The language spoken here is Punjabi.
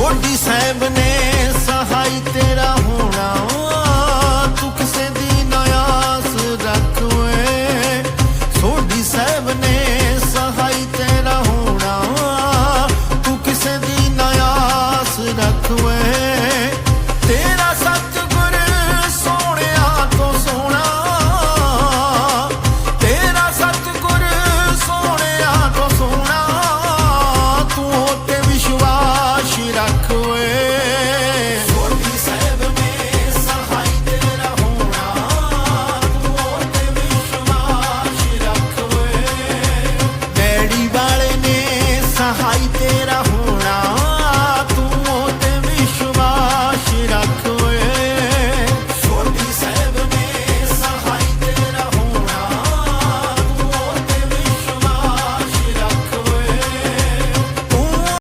ਸੋਢੀ ਸਾਹਿਬ ਨੇ ਸਹਾਈ ਤੇਰਾ ਹੋਣਾ ਤੂੰ ਕਿਸੇ ਦੀ ਨਾ ਆਸ ਰੱਖ ਓਏ। ਸੋਢੀ ਸਾਹਿਬ ਨੇ ਸਹਾਈ ਤੇਰਾ ਹੋਣਾ ਤੂੰ ਕਿਸੇ ਦੀ ਨਾ ਆਸ ਰੱਖ ਓਏ।